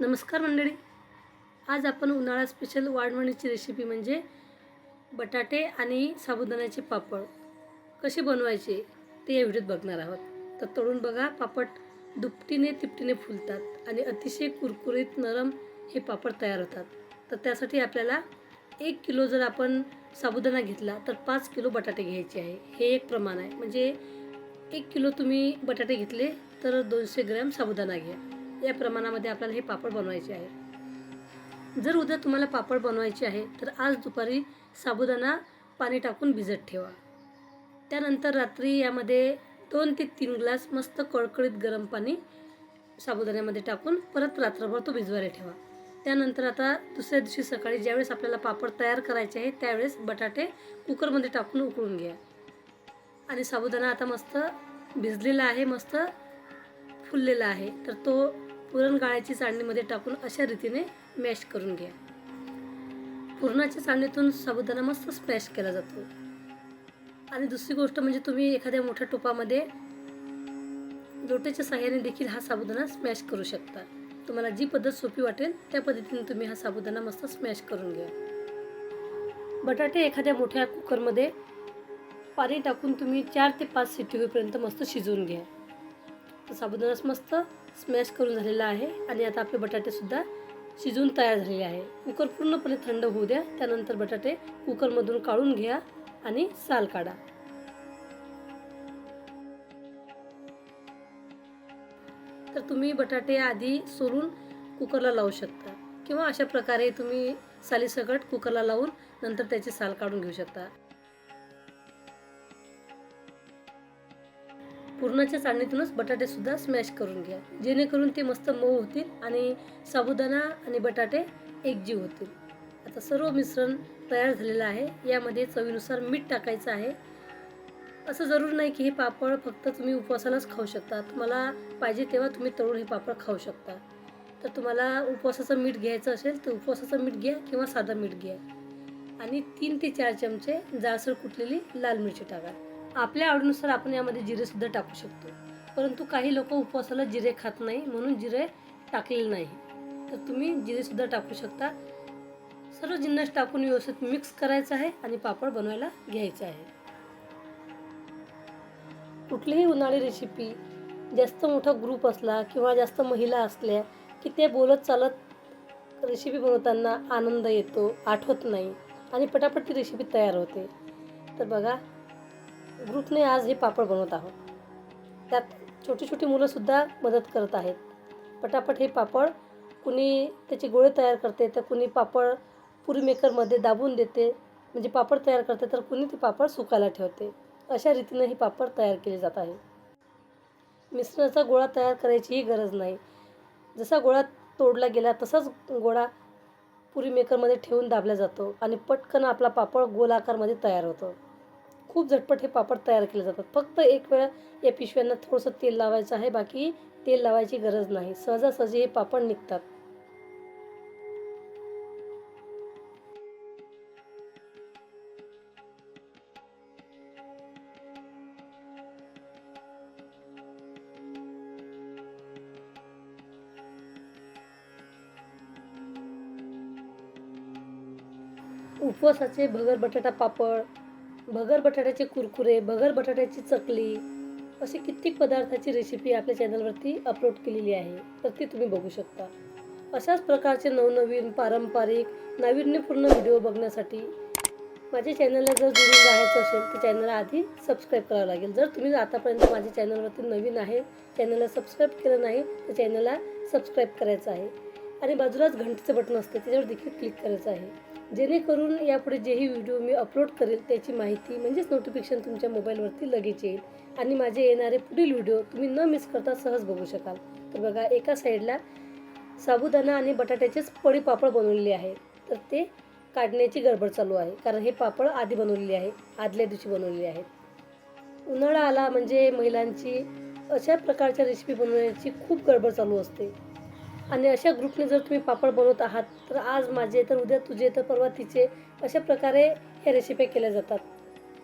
नमस्कार मंडळी. आज आपण उन्हाळा स्पेशल वाढवणीची रेसिपी म्हणजे बटाटे आणि साबुदाण्याचे पापड कसे बनवायचे ते या व्हिडिओत बघणार आहोत. तर तळून बघा पापड दुपटीने तिपटीने फुलतात आणि अतिशय कुरकुरीत नरम हे पापड तयार होतात. तर त्यासाठी आपल्याला एक किलो जर आपण साबुदाणा घेतला तर पाच किलो बटाटे घ्यायचे आहे. हे एक प्रमाण आहे. म्हणजे एक किलो तुम्ही बटाटे घेतले तर दोनशे ग्रॅम साबुदाणा घ्या. या प्रमाणामध्ये आपल्याला हे पापड बनवायचे आहे. जर उद्या तुम्हाला पापड बनवायचे आहे तर आज दुपारी साबुदाणा पाणी टाकून भिजत ठेवा. त्यानंतर रात्री यामध्ये दोन ते तीन ग्लास मस्त कळकळीत गरम पाणी साबुदाण्यामध्ये टाकून परत रात्रभर तो भिजवायला ठेवा. त्यानंतर आता दुसऱ्या दिवशी सकाळी ज्यावेळेस आपल्याला पापड तयार करायचे आहे त्यावेळेस बटाटे कुकरमध्ये टाकून उकळून घ्या. आणि साबुदाणा आता मस्त भिजलेला आहे मस्त फुललेला आहे तर तो पुरण गाळ्याची चाळणीमध्ये टाकून अशा रीतीने मॅश करून घ्या. पुरणाच्या चाळणीतून साबुदाणा मस्त स्मॅश केला जातो. आणि दुसरी गोष्ट म्हणजे तुम्ही एखाद्या मोठ्या टोपामध्ये लोटेच्या साह्याने देखील हा साबुदाणा स्मॅश करू शकता. तुम्हाला जी पद्धत सोपी वाटेल त्या पद्धतीने तुम्ही हा साबुदाणा मस्त स्मॅश करून घ्या. बटाटे एखाद्या मोठ्या कुकरमध्ये पाणी टाकून तुम्ही चार ते पाच सिटी होईपर्यंत मस्त शिजवून घ्या. तर साबुदाणा मस्त स्मॅश करून झालेला आहे आणि आता आपले बटाटेसुद्धा शिजून तयार झालेले आहे. कुकर पूर्णपणे थंड होऊ द्या. त्यानंतर बटाटे कुकरमधून काढून घ्या आणि साल काढा. तर तुम्ही बटाटे आधी सोलून कुकरला लावू शकता. किंवा अशा प्रकारे तुम्ही सालीसकट कुकरला लावून नंतर त्याची साल काढून घेऊ शकता. पुरणाच्या चाळणीतूनच बटाटेसुद्धा स्मॅश करून घ्या. जेणेकरून ते मस्त मऊ होतील आणि साबुदाणा आणि बटाटे एकजीव होतील. आता सर्व मिश्रण तयार झालेलं आहे. यामध्ये चवीनुसार मीठ टाकायचं आहे. असं जरूर नाही की हे पापड फक्त तुम्ही उपवासालाच खाऊ शकता. तुम्हाला पाहिजे तेव्हा तुम्ही तळून हे पापड खाऊ शकता. तर तुम्हाला उपवासाचं मीठ घ्यायचं असेल तर उपवासाचं मीठ घ्या किंवा साधं मीठ घ्या. आणि तीन ते चार चमचे जाळसर कुटलेली लाल मिरची टाका. आपल्या आवडीनुसार आपण यामध्ये जिरेसुद्धा टाकू शकतो. परंतु काही लोक उपवासाला जिरे खात नाही म्हणून जिरे टाकलेले नाही. तर तुम्ही जिरेसुद्धा टाकू शकता. सर्व जिन्नस टाकून व्यवस्थित मिक्स करायचं आहे आणि पापड बनवायला घ्यायचं आहे. कुठलीही उन्हाळी रेसिपी जास्त मोठा ग्रुप असला किंवा जास्त महिला असल्या की ते बोलत चालत रेसिपी बनवताना आनंद येतो आठवत नाही आणि पटापट ती रेसिपी तयार होते. तर बघा ग्रुपने आज हे पापड बनवत आहोत. त्यात छोटी छोटी मुलंसुद्धा मदत करत आहेत. पटापट हे पापड कुणी त्याचे गोळे तयार करते तर कुणी पापड पुरी मेकरमध्ये दाबून देते. म्हणजे पापड तयार करते तर कुणी ते पापड सुकायला ठेवते. अशा रीतीनं हे पापड तयार केले जात आहे. मिश्रणाचा गोळा तयार करायचीही गरज नाही. जसा गोळा तोडला गेला तसाच गोळा पुरी मेकरमध्ये ठेवून दाबला जातो आणि पटकन आपला पापड गोल आकारमध्ये तयार होतो. खूप झटपट हे पापड तयार केले जातात. फक्त एक वेळा या पिशव्यांना थोडंसं तेल लावायचं आहे बाकी तेल लावायची गरज नाही. सहजासहजी हे पापड निघतात. उपवासाचे भगर बटाटा पापड भगर बटाट्याचे कुरकुरे भगर बटाट्याची चकली अशी कित्येक पदार्थाची रेसिपी आपल्या चॅनलवरती अपलोड केलेली आहे. तर ती तुम्ही बघू शकता. अशाच प्रकारचे नवनवीन पारंपरिक नाविन्यपूर्ण व्हिडिओ बघण्यासाठी माझ्या चॅनलला जर जोडून राहायचं असेल तर चॅनलला आधी सबस्क्राईब करावं लागेल. जर तुम्ही आतापर्यंत माझ्या चॅनलवरती नवीन आहे चॅनलला सबस्क्राईब केलं नाही तर चॅनलला सबस्क्राईब करायचं आहे. आणि बाजूलाच घंटीचं बटन असते त्याच्यावर देखील क्लिक करायचं आहे. जेणेकरून यापुढे जेही व्हिडिओ मी अपलोड करेल त्याची माहिती म्हणजेच नोटिफिकेशन तुमच्या मोबाईलवरती लगेच येईल. आणि माझे येणारे पुढील व्हिडिओ तुम्ही न मिस करता सहज बघू शकाल. तर बघा एका साईडला साबुदाणा आणि बटाट्याचेच पळी पापड बनवलेले आहे. तर ते काढण्याची गडबड चालू आहे. कारण हे पापड आधी बनवलेले आहे आदल्या दिवशी बनवलेले आहेत. उन्हाळा आला म्हणजे महिलांची अशा प्रकारच्या रेसिपी बनवण्याची खूप गडबड चालू असते. आणि अशा ग्रुपने जर तुम्ही पापड बनवत आहात तर आज माझे तर उद्या तुझे तर परवा तिचे अशा प्रकारे ह्या रेसिपी केल्या जातात.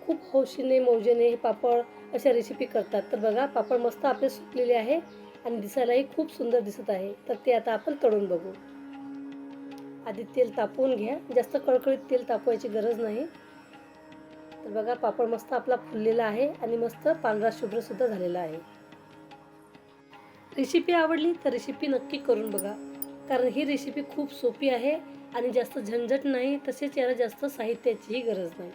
खूप हौशीने मौजेने हे पापड अशा रेसिपी करतात. तर बघा पापड मस्त आपले सुकलेले आहे आणि दिसायलाही खूप सुंदर दिसत आहे. तर ते आता आपण तळून बघू. आधी तेल तापवून घ्या. जास्त कळकळीत तेल तापवायची गरज नाही. तर बघा पापड मस्त आपला फुललेला आहे आणि मस्त पांढरा शुभ्रसुद्धा झालेला आहे. रेसिपी आवडली तर रेसिपी नक्की करून बघा. कारण ही रेसिपी खूप सोपी आहे आणि जास्त झंझट नाही तसेच याला जास्त साहित्याचीही गरज नाही.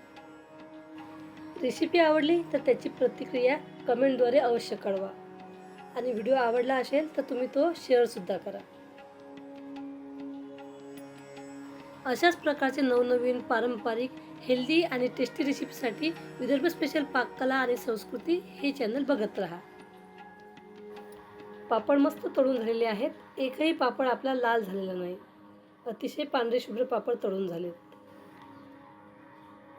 रेसिपी आवडली तर त्याची प्रतिक्रिया कमेंटद्वारे अवश्य कळवा. आणि व्हिडिओ आवडला असेल तर तुम्ही तो शेअरसुद्धा करा. अशाच प्रकारचे नवनवीन पारंपरिक हेल्दी आणि टेस्टी रेसिपीसाठी विदर्भ स्पेशल पाककला आणि संस्कृती हे चॅनल बघत राहा. पापड मस्त तळून झालेले आहेत. एकही पापड आपला लाल झालेला नाही. अतिशय पांढरे शुभ्र पापड तळून झालेत.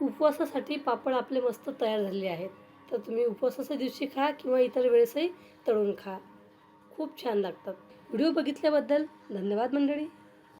उपवासासाठी पापड आपले मस्त तयार झालेले आहेत. तर तुम्ही उपवासाच्या दिवशी खा किंवा इतर वेळेसही तळून खा. खूप छान लागतात. व्हिडिओ बघितल्याबद्दल धन्यवाद मंडळी.